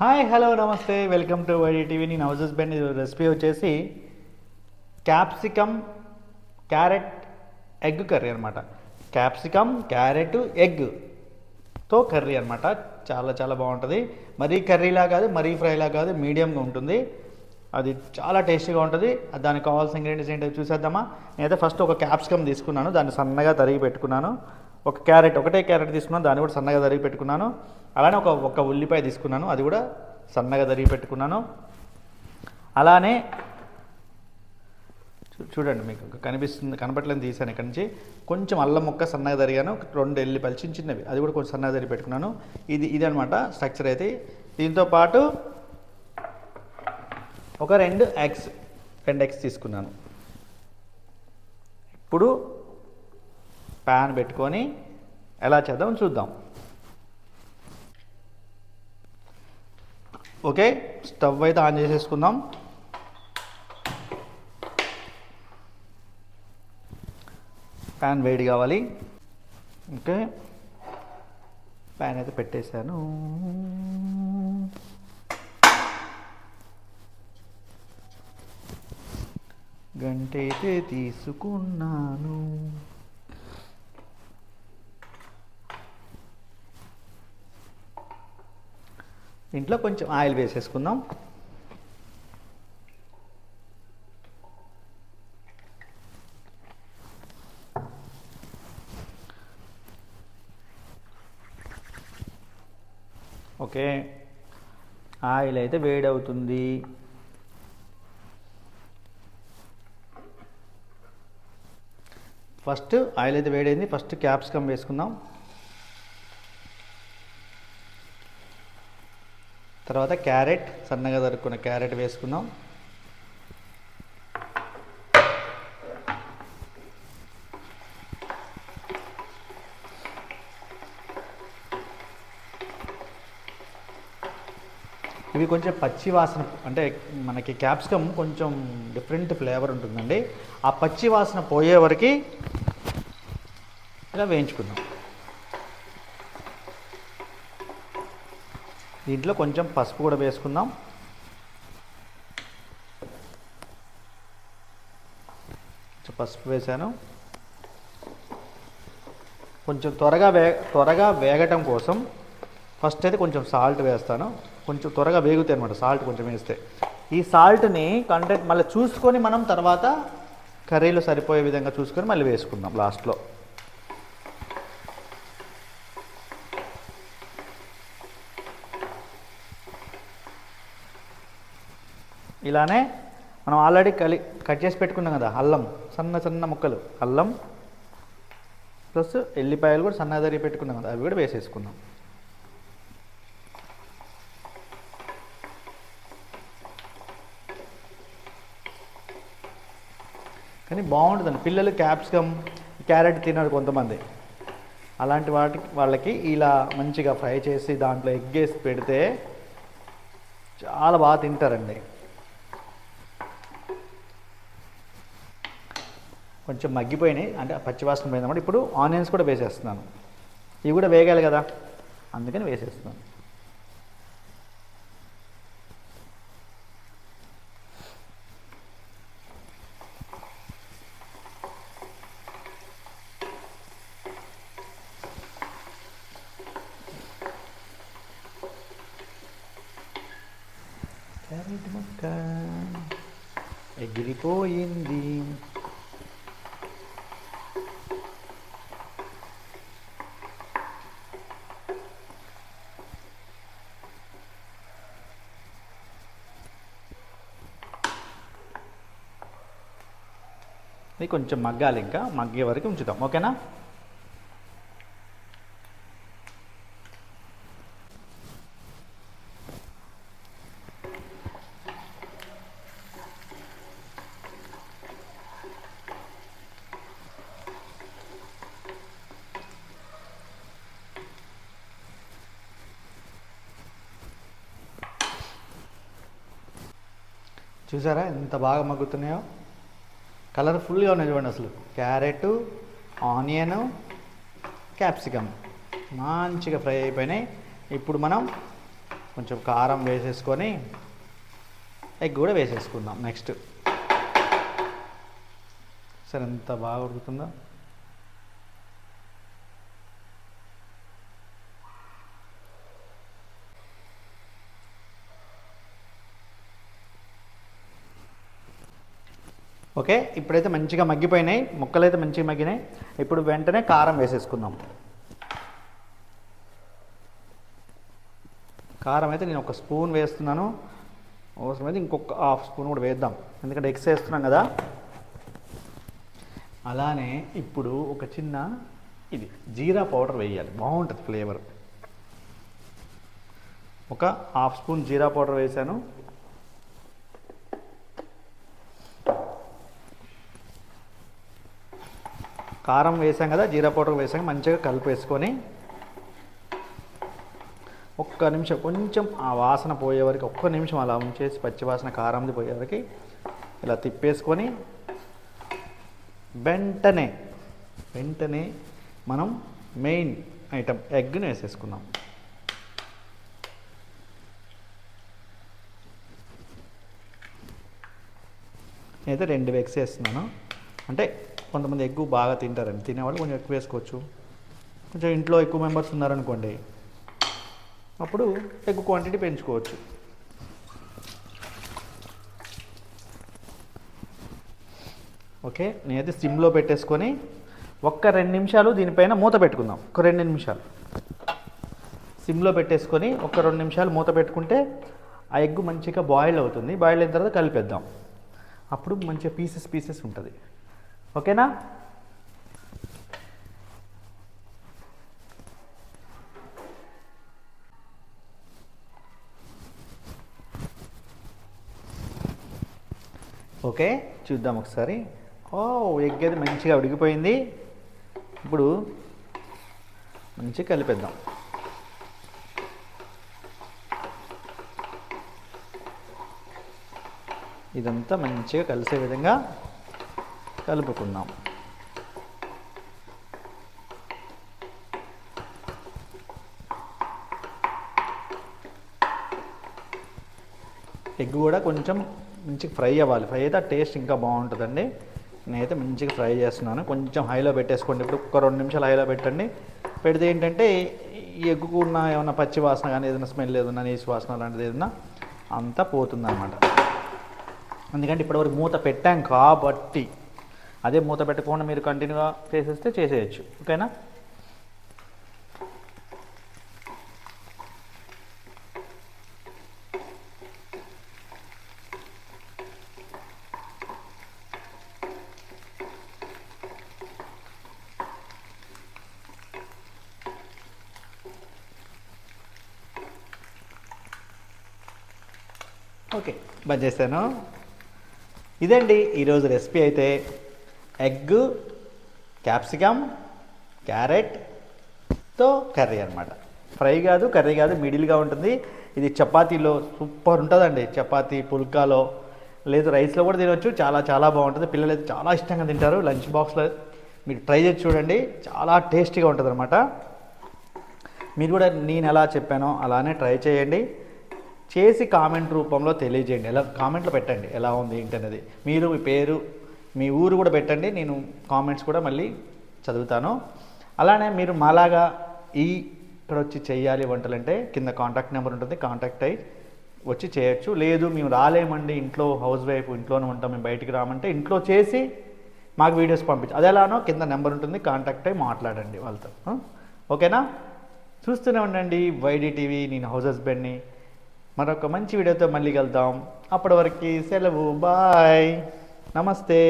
Hi hello నమస్తే. Welcome to YD TV. నేను house husband recipe వచ్చేసి క్యాప్సికమ్ క్యారెట్ ఎగ్ కర్రీ అనమాట capsicum carrot ఎగ్తో కర్రీ అనమాట చాలా చాలా బాగుంటుంది. మరీ కర్రీలా కాదు మరీ ఫ్రైలా కాదు మీడియంగా ఉంటుంది. అది చాలా టేస్టీగా ఉంటుంది. దానికి కావాల్సిన ఇంగ్రీడియంట్స్ ఏంటో చూసేద్దామా? నేనైతే ఫస్ట్ ఒక క్యాప్సికమ్ తీసుకున్నాను. దాన్ని సన్నగా తరిగి పెట్టుకున్నాను. ఒక క్యారెట్ ఒకటే క్యారెట్ తీసుకున్నాను. దాన్ని కూడా సన్నగా తరిగి పెట్టుకున్నాను. అలానే ఒక ఒక ఉల్లిపాయ తీసుకున్నాను. అది కూడా సన్నగా తరిగి పెట్టుకున్నాను. అలానే చూ- చూడండి మీకు కనిపిస్తుంది కనపట్లేని తీసాను ఇక్కడ నుంచి. కొంచెం అల్లం ముక్క సన్నగా తరిగాను. రెండు ఎల్లిపాయలు చిన్న చిన్నవి. అది కూడా కొంచెం సన్నగా తరిగి పెట్టుకున్నాను. ఇది ఇది అనమాట స్ట్రక్చర్ అయితే. దీంతో పాటు ఒక రెండు ఎగ్స్ రెండు ఎగ్స్ తీసుకున్నాను. ఇప్పుడు ప్యాన్ పెట్టుకొని ఎలా చేద్దాం చూద్దాం. ఓకే? స్టవ్ అయితే ఆన్ చేసేసుకుందాం. ప్యాన్ వేడి కావాలి. ఓకే? ప్యాన్ అయితే పెట్టేశాను. గంట అయితే తీసుకున్నాను. ఇంట్లో కొంచెం ఆయిల్ వేసేసుకుందాం. ఓకే. ఆయిల్ అయితే వేడవుతుంది. ఫస్ట్ ఆయిల్ అయితే వేడైంది. ఫస్ట్ క్యాప్సికమ్ వేసుకుందాం. తర్వాత క్యారెట్ సన్నగా తరుక్కున్న క్యారెట్ వేసుకుందాం. ఇవి కొంచెం పచ్చి వాసన అంటే మనకి క్యాప్సికమ్ కొంచెం డిఫరెంట్ ఫ్లేవర్ ఉంటుందండి. ఆ పచ్చి వాసన పోయే వరకు ఇలా వేయించుకుందాం. దీంట్లో కొంచెం పసుపు కూడా వేసుకుందాం. పసుపు వేసాను కొంచెం త్వరగా వే త్వరగా వేగటం కోసం ఫస్ట్ అయితే కొంచెం సాల్ట్ వేస్తాను. కొంచెం త్వరగా వేగుతాయి అనమాట సాల్ట్ కొంచెం వేస్తే. ఈ సాల్ట్ని కంటెంట్ మళ్ళీ చూసుకొని మనం తర్వాత కర్రీలో సరిపోయే విధంగా చూసుకొని మళ్ళీ వేసుకుందాం లాస్ట్లో. ఇలానే మనం ఆల్రెడీ కలి కట్ చేసి పెట్టుకున్నాం కదా అల్లం సన్న సన్న ముక్కలు అల్లం ప్లస్ ఎల్లిపాయలు కూడా సన్నగా దరి పెట్టుకున్నాం కదా అవి కూడా వేసేసుకుందాం. కానీ బాగుంటుందండి పిల్లలు క్యాప్సికమ్ క్యారెట్ తినరు కొంతమంది. అలాంటి వాటి వాళ్ళకి ఇలా మంచిగా ఫ్రై చేసి దాంట్లో ఎగ్ వేసి పెడితే చాలా బాగా తింటారండి. కొంచెం మగ్గిపోయినాయి అంటే పచ్చివాసన పోయిందన్నమాట ఇప్పుడు ఆనియన్స్ కూడా వేసేస్తున్నాను. ఇవి కూడా వేగాలి కదా? అందుకని వేసేస్తున్నాను. క్యారెట్ ముక్క ఎగిరిపోయింది. ఇది కొంచెం మగ్గాలి ఇంకా. మగ్గే వరకు ఉంచుతాం. ఓకేనా? చూసారా ఎంత బాగా మగ్గుతున్నాయో? కలర్ఫుల్గా ఉన్నాయి చూడండి అసలు. Carrot onion capsicum. మంచిగా ఫ్రై అయిపోయినాయి. ఇప్పుడు మనం కొంచెం కారం వేసేసుకొని ఎగ్ కూడా వేసేసుకుందాం. నెక్స్ట్. సరే ఎంత బాగా ఉడుకుతుందో. ఓకే? ఇప్పుడైతే మంచిగా మగ్గిపోయినాయి. ముక్కలు అయితే మంచిగా మగ్గినాయి. ఇప్పుడు వెంటనే కారం వేసేసుకుందాం. కారం అయితే నేను ఒక స్పూన్ వేస్తున్నాను. అవసరమైతే ఇంకొక హాఫ్ స్పూన్ కూడా వేద్దాం. ఎందుకంటే ఎగ్స్ వేస్తున్నాం కదా. అలానే ఇప్పుడు ఒక చిన్న ఇది జీరా పౌడర్ వేయాలి. బాగుంటుంది ఫ్లేవర్. ఒక హాఫ్ స్పూన్ జీరా పౌడర్ వేసాను కారం వేసాం కదా జీరా పౌడర్ వేసాం మంచిగా కలిపేసుకొని ఒక్క నిమిషం కొంచెం ఆ వాసన పోయే వరకు ఒక్క నిమిషం అలా ఉంచేసి పచ్చివాసన కారంది పోయే వరకు ఇలా తిప్పేసుకొని వెంటనే వెంటనే మనం మెయిన్ ఐటమ్ ఎగ్ని వేసేసుకుందాం. అయితే రెండు ఎగ్స్ వేస్తున్నాను. అంటే కొంతమంది ఎగ్గు బాగా తింటారండి తినేవాళ్ళు కొంచెం ఎక్కువ వేసుకోవచ్చు. కొంచెం ఇంట్లో ఎక్కువ మెంబర్స్ ఉన్నారనుకోండి అప్పుడు ఎగ్ క్వాంటిటీ పెంచుకోవచ్చు. ఓకే నేనైతే సిమ్లో పెట్టేసుకొని ఒక్క రెండు నిమిషాలు దీనిపైన మూత పెట్టుకుందాం. ఒక రెండు నిమిషాలు. సిమ్లో పెట్టేసుకొని ఒక రెండు నిమిషాలు మూత పెట్టుకుంటే ఆ ఎగ్ మంచిగా బాయిల్ అవుతుంది. బాయిల్ అయిన తర్వాత కలిపేద్దాం. అప్పుడు మంచిగా పీసెస్ పీసెస్ ఉంటుంది. ఓకేనా? ఓకే చూద్దాం ఒకసారి. ఓ ఎగ్ అయితే మంచిగా ఉడికిపోయింది. ఇప్పుడు మంచిగా కలిపేద్దాం. ఇదంతా మంచిగా కలిసే విధంగా కలుపుకుందాం. ఎగ్ కూడా కొంచెం మంచిగా ఫ్రై అవ్వాలి. ఫ్రై అయితే ఆ టేస్ట్ ఇంకా బాగుంటుందండి. నేనైతే మంచిగా ఫ్రై చేస్తున్నాను. కొంచెం హైలో పెట్టేసుకోండి. ఇప్పుడు ఒక రెండు నిమిషాలు హైలో పెట్టండి. పెడితే ఏంటంటే ఈ ఎగ్గుకు ఉన్న ఏమైనా పచ్చి వాసన కానీ ఏదైనా స్మెల్ ఏదైనా నీసు వాసన లాంటిది ఏదైనా అంతా పోతుందన్నమాట. ఎందుకంటే ఇప్పటివరకు మూత పెట్టాం కాబట్టి అదే మూత పెట్టకుండా మీరు కంటిన్యూగా చేసేస్తే చేసేయచ్చు. ఓకేనా? ఓకే బంద్ చేశాను. ఇదండి ఈరోజు రెసిపీ అయితే ఎగ్ క్యాప్సికమ్ క్యారెట్తో కర్రీ అనమాట ఫ్రై కాదు కర్రీ కాదు మిడిల్గా ఉంటుంది. ఇది చపాతీలో సూపర్ ఉంటుందండి. చపాతీ పుల్కాలో లేదు రైస్లో కూడా తినవచ్చు చాలా చాలా బాగుంటుంది. పిల్లలు అయితే చాలా ఇష్టంగా తింటారు. లంచ్ బాక్స్లో మీరు ట్రై చేసి చూడండి. చాలా టేస్టీగా ఉంటుంది అనమాట మీరు కూడా నేను ఎలా చెప్పానో అలానే ట్రై చేయండి. చేసి కామెంట్ రూపంలో తెలియజేయండి. ఎలా కామెంట్లో పెట్టండి. ఎలా ఉంది ఏంటి అనేది మీరు మీ పేరు మీ ఊరు కూడా పెట్టండి నేను కామెంట్స్ కూడా మళ్ళీ చదువుతాను. అలానే మీరు మాలాగా ఈ ఇక్కడ వచ్చి చేయాలి వంటలంటే కింద కాంటాక్ట్ నెంబర్ ఉంటుంది కాంటాక్ట్ అయ్యి వచ్చి చేయొచ్చు. లేదు మేము రాలేమండి ఇంట్లో హౌస్ వైఫ్ ఇంట్లోనే ఉంటాం మేము బయటికి రామంటే ఇంట్లో చేసి మాకు వీడియోస్ పంపించు అది ఎలానో కింద నెంబర్ ఉంటుంది కాంటాక్ట్ అయ్యి మాట్లాడండి వాళ్ళతో. ఓకేనా? చూస్తూనే ఉండండి వైడి టీవీ నేను హౌస్ హస్బెండ్ని మరొక మంచి వీడియోతో మళ్ళీ కలుద్దాం. అప్పటి వరకు సెలవు బాయ్ నమస్తే.